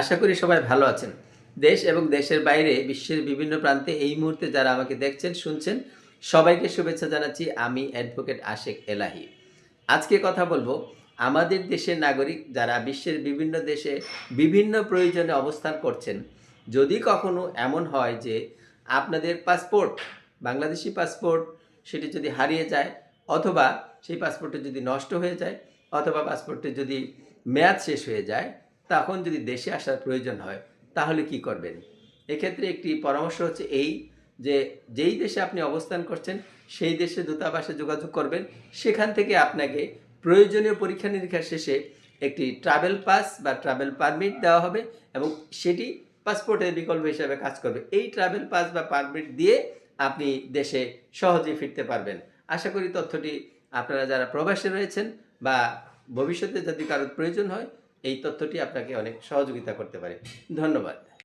আশা করি সবাই ভালো আছেন। দেশ এবং দেশের বাইরে বিশ্বের বিভিন্ন প্রান্তে এই মুহূর্তে যারা আমাকে দেখছেন, শুনছেন, সবাইকে শুভেচ্ছা জানাচ্ছি আমি অ্যাডভোকেট আশেক এলাহি। আজকে কথা বলব আমাদের দেশের নাগরিক যারা বিশ্বের বিভিন্ন দেশে বিভিন্ন প্রয়োজনে অবস্থান করছেন। যদি কখনো এমন হয় যে আপনাদের পাসপোর্ট, বাংলাদেশি পাসপোর্ট সেটি যদি হারিয়ে যায় অথবা সেই পাসপোর্টটি যদি নষ্ট হয়ে যায় অথবা পাসপোর্টটি যদি মেয়াদ শেষ হয়ে যায় তখন যদি দেশে আসার প্রয়োজন হয়, তাহলে কি করবেন? এক্ষেত্রে একটি পরামর্শ হচ্ছে এই যে, যেই দেশে আপনি অবস্থান করছেন, সেই দেশে দূতাবাসে যোগাযোগ করবেন। সেখান থেকে আপনাকে প্রয়োজনীয় পরীক্ষা নিরীক্ষা শেষে একটি ট্রাভেল পাস বা ট্রাভেল পারমিট দেওয়া হবে এবং সেটি পাসপোর্টের বিকল্প হিসাবে কাজ করবে। এই ট্রাভেল পাস বা পারমিট দিয়ে আপনি দেশে সহজে ফিরতে পারবেন। আশা করি তথ্যটি আপনারা যারা প্রবাসে রয়েছেন বা ভবিষ্যতে যদি কারোর প্রয়োজন হয় এই তথ্যটি আপনাকে অনেক সহযোগিতা করতে পারে। ধন্যবাদ।